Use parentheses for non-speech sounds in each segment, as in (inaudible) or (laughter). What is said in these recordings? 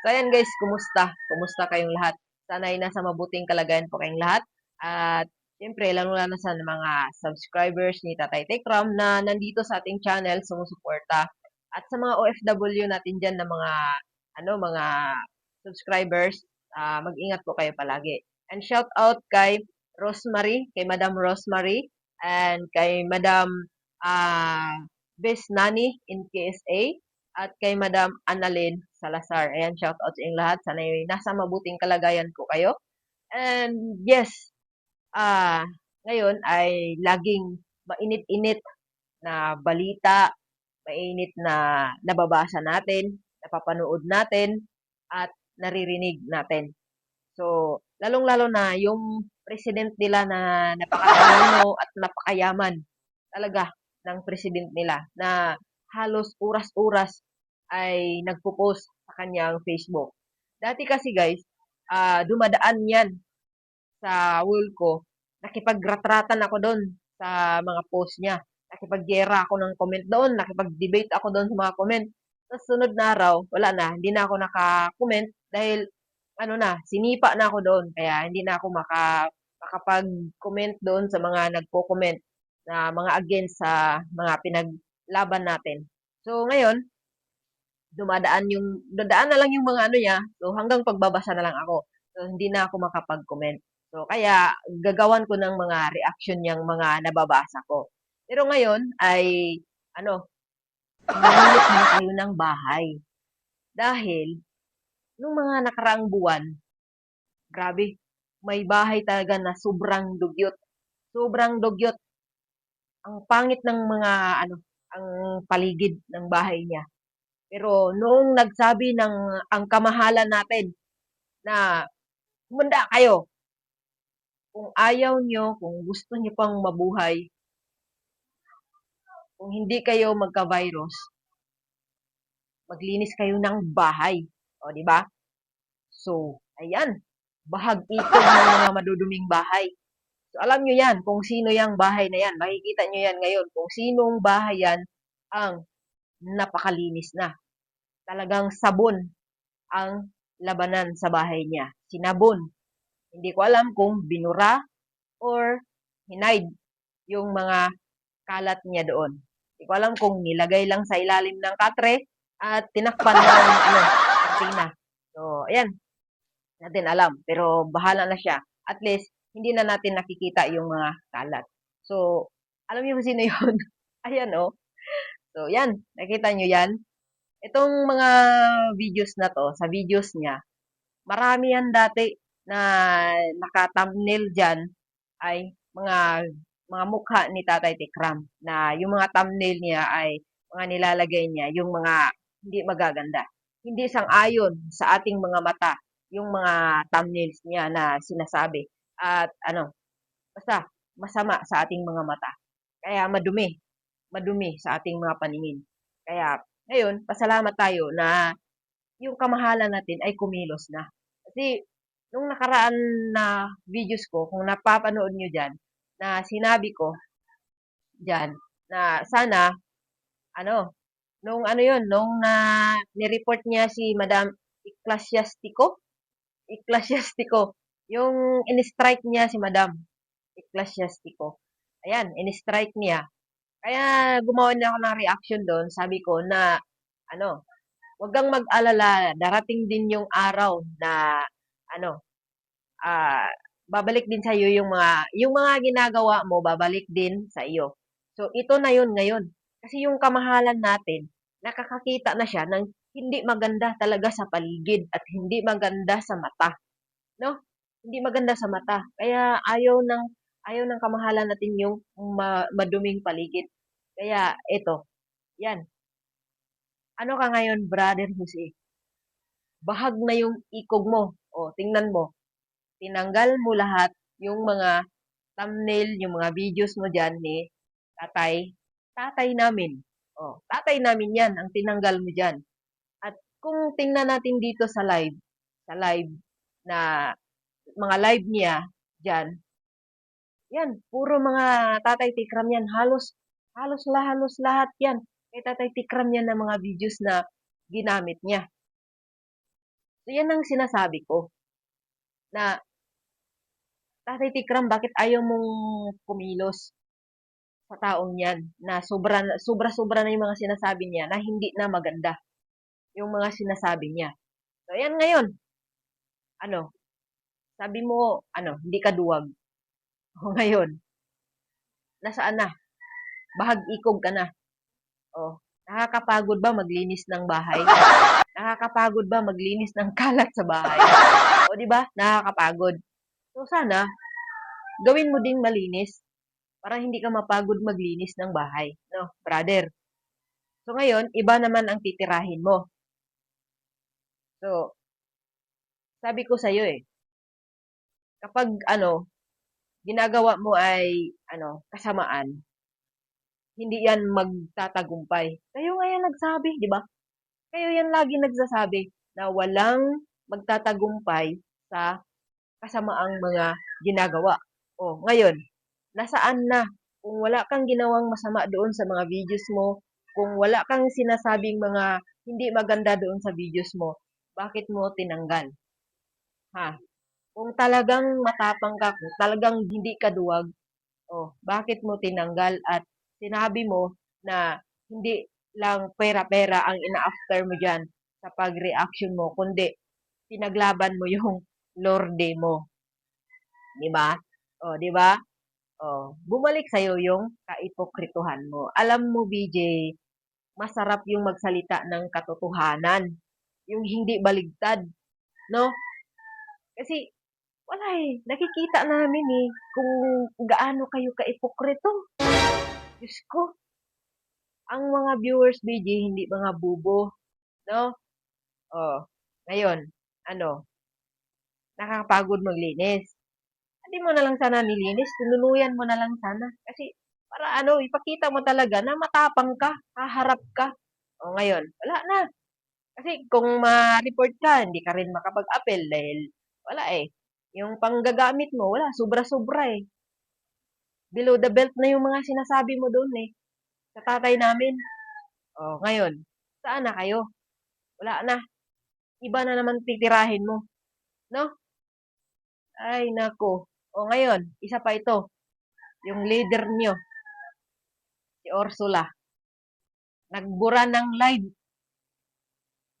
So ayan guys, kumusta? Kumusta kayong lahat? Sana ay nasa mabuting kalagayan po kayong lahat. At siyempre, lalo na sa mga subscribers ni Tatay Tekram na nandito sa ating channel, sumusuporta. At sa mga OFW natin dyan na mga, ano, mga subscribers, ah, mag-ingat po kayo palagi. And shout out kay Rosemary, kay Madam Rosemary, and kay Madam ah Bes Nani in KSA, at kay Madam Annalyn Salazar. Ayan, shout out sa inyong lahat. Sana ay nasa mabuting kalagayan ko kayo. And yes, ah ngayon ay laging mainit-init na balita, mainit na nababasa natin, napapanood natin, at naririnig natin. So, lalong-lalo na yung president nila na napakatalino at napakayaman talaga ng president nila na halos oras-oras ay nagpo-post sa kanyang Facebook. Dati kasi guys, ah dumadaan yan sa wall ko. Nakipagretratan ako doon sa mga post niya. Nakipaggera ako ng comment doon, nakipag-debate ako doon sa mga comment. Tapos sunod na araw, wala na, hindi na ako naka-comment dahil ano na, sinipa na ako doon. Kaya hindi na ako maka, makapag-comment doon sa mga nagko-comment na mga against sa mga pinaglaban natin. So ngayon, dumadaan yung, dadaan na lang yung mga ano niya. So hanggang pagbabasa na lang ako. So hindi na ako makapag-comment. So kaya gagawan ko ng mga reaction niyang mga nababasa ko. Pero ngayon ay ano, nanginip na kayo ng bahay. Dahil nung mga nakaraang buwan, grabe, may bahay talaga na sobrang dugyot. Sobrang dugyot. Ang pangit ng mga ano, ang paligid ng bahay niya. Pero noong nagsabi ng ang kamahalan natin na humanda kayo, kung ayaw nyo, kung gusto nyo pang mabuhay, kung hindi kayo magka-virus, maglinis kayo ng bahay. O, di ba? So, ayan. Bahag ikog ng mga maduduming bahay. So, alam nyo yan, kung sino yung bahay na yan. Makikita nyo yan ngayon, kung sinong bahay yan ang napakalinis na. Talagang sabon ang labanan sa bahay niya. Sinabon. Hindi ko alam kung binura or hinaid yung mga kalat niya doon. Hindi ko alam kung nilagay lang sa ilalim ng katre at tinakpan ng (laughs) ano, kortina. So, ayan. Natin alam. Pero bahala na siya. At least, hindi na natin nakikita yung mga kalat. So, alam niyo kung sino (laughs) yun? ayan, oh. So, yan. Nakita nyo yan? Itong mga videos na to, sa videos niya, marami yan dati na naka-thumbnail dyan ay mga mga mukha ni Tatay Tikram na yung mga thumbnail niya ay mga nilalagay niya yung mga hindi magaganda. Hindi sang-ayon sa ating mga mata yung mga thumbnails niya na sinasabi. At ano, basta masama sa ating mga mata. Kaya madumi, madumi sa ating mga paningin. Kaya ngayon, pasalamat tayo na yung kamahalan natin ay kumilos na. Kasi nung nakaraan na videos ko, kung napapanood nyo dyan, na sinabi ko dyan, na sana, ano, nung ano yun, nung na nireport niya si Madam Ecclesiastico, Ecclesiastico, yung in-strike niya si Madam Ecclesiastico. Ayan, in-strike niya. Kaya gumawa na ako ng reaction doon. Sabi ko na, ano, wag kang mag-alala. Darating din yung araw na, ano, ah, babalik din sa iyo yung mga, yung mga ginagawa mo, babalik din sa iyo. So, ito na yun ngayon. Kasi yung kamahalan natin, nakakakita na siya ng hindi maganda talaga sa paligid at hindi maganda sa mata. No? Hindi maganda sa mata. Kaya ayaw ng ayaw ng kamahalan natin yung ma- maduming paligid. Kaya ito, yan. Ano ka ngayon, brother Jose? Bahag na yung ikog mo. O, tingnan mo. Tinanggal mo lahat yung mga thumbnail, yung mga videos mo dyan ni tatay, tatay namin. O, tatay namin yan, ang tinanggal mo dyan. At kung tingnan natin dito sa live, sa live na mga live niya dyan, yan, puro mga tatay tikram yan. Halos, halos lahat, halos lahat yan. Kay tatay tikram yan ng mga videos na ginamit niya. So, yan ang sinasabi ko. Na, Tatay Tikram, bakit ayaw mong kumilos sa taong yan na sobra, sobra-sobra na yung mga sinasabi niya na hindi na maganda yung mga sinasabi niya. So, yan ngayon. Ano? Sabi mo, ano, hindi ka duwag. (laughs) O ngayon, nasaan na? Bahag ikog ka na. O, nakakapagod ba maglinis ng bahay? (laughs) Nakakapagod ba maglinis ng kalat sa bahay? O, di ba? Nakakapagod. So, sana, gawin mo ding malinis para hindi ka mapagod maglinis ng bahay. No, brother? So, ngayon, iba naman ang titirahin mo. So, sabi ko sa'yo eh, kapag ano, ginagawa mo ay ano, kasamaan, hindi yan magtatagumpay. Kayo nga yan nagsabi, di ba? Kayo yan lagi nagsasabi na walang magtatagumpay sa kasamaang mga ginagawa. O, ngayon, nasaan na? Kung wala kang ginawang masama doon sa mga videos mo, kung wala kang sinasabing mga hindi maganda doon sa videos mo, bakit mo tinanggal? Ha? Kung talagang matapang ka, kung talagang hindi ka duwag, oh, bakit mo tinanggal at sinabi mo na hindi lang pera-pera ang ina-after mo dyan sa pag-reaction mo, kundi pinaglaban mo yung (laughs) lorde mo. Di ba? O, di ba? O, bumalik sa'yo yung kaipokrituhan mo. Alam mo, BJ, masarap yung magsalita ng katotohanan. Yung hindi baligtad. No? Kasi, wala eh. Nakikita namin eh kung gaano kayo kaipokrito. Diyos ko. Ang mga viewers, BJ, hindi mga bubo. No? Oh, ngayon, ano? Nakakapagod maglinis. Hindi mo na lang sana nilinis. Tinuluyan mo na lang sana. Kasi, para ano, ipakita mo talaga na matapang ka, haharap ka. O ngayon, wala na. Kasi kung ma-report ka, hindi ka rin makapag-appel dahil wala eh. Yung panggagamit mo, wala, sobra-sobra eh. Below the belt na yung mga sinasabi mo doon eh. Sa tatay namin. O, ngayon, saan na kayo? Wala na. Iba na naman titirahin mo. No? Ay, nako. O, ngayon, isa pa ito. Yung leader nyo. Si Ursula. Nagbura ng live.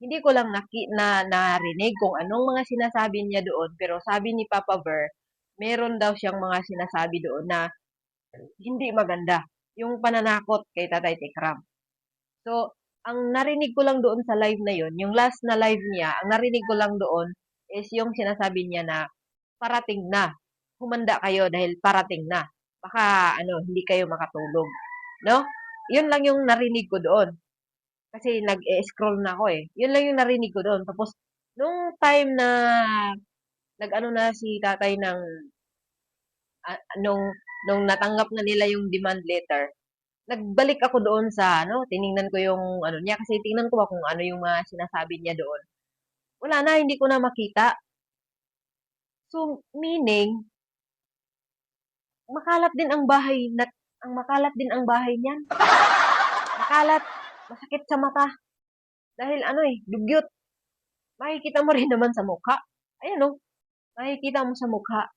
Hindi ko lang naki, na narinig kung anong mga sinasabi niya doon. Pero sabi ni Papa Ver, meron daw siyang mga sinasabi doon na hindi maganda. Yung pananakot kay Tatay Tekram. So, ang narinig ko lang doon sa live na yon, yung last na live niya, ang narinig ko lang doon is yung sinasabi niya na parating na. Humanda kayo dahil parating na. Baka ano, hindi kayo makatulog. No? Yun lang yung narinig ko doon. Kasi nag-scroll na ako eh. Yun lang yung narinig ko doon. Tapos, nung time na nag-ano na si tatay ng uh, nung nung natanggap na nila yung demand letter, nagbalik ako doon sa ano, tiningnan ko yung ano niya kasi tingnan ko ba kung ano yung mga sinasabi niya doon. Wala na, hindi ko na makita. So, meaning, makalat din ang bahay na, ang makalat din ang bahay niyan. Makalat, masakit sa mata. Dahil ano eh, dugyot. Makikita mo rin naman sa mukha. Ayan oh, makikita mo sa mukha.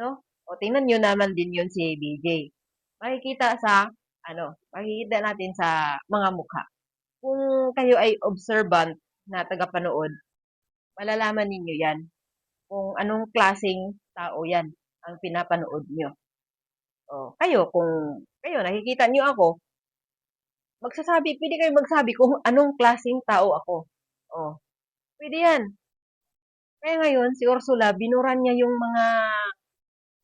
No? O, tingnan nyo naman din yun si BJ. Makikita sa, ano, makikita natin sa mga mukha. Kung kayo ay observant na tagapanood, malalaman ninyo yan. Kung anong klasing tao yan ang pinapanood nyo. O, kayo, kung kayo, nakikita nyo ako, magsasabi, pwede kayo magsabi kung anong klasing tao ako. O, pwede yan. Kaya ngayon, si Ursula, binuran niya yung mga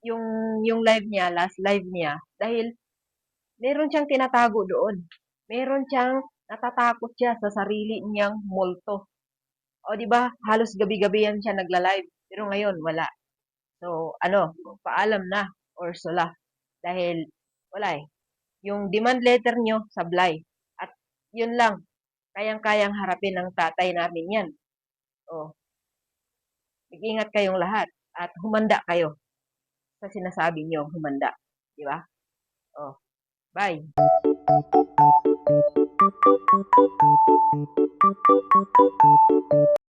yung yung live niya, last live niya dahil meron siyang tinatago doon. Meron siyang natatakot siya sa sarili niyang multo. O di ba? Halos gabi-gabi yan siya nagla-live. Pero ngayon wala. So, ano, paalam na Ursula dahil wala eh. Yung demand letter niyo sablay. At yun lang, kayang-kayang harapin ng tatay namin yan. O, mag-ingat kayong lahat at humanda kayo sa sinasabi niyo humanda. Di ba? Oh. Bye.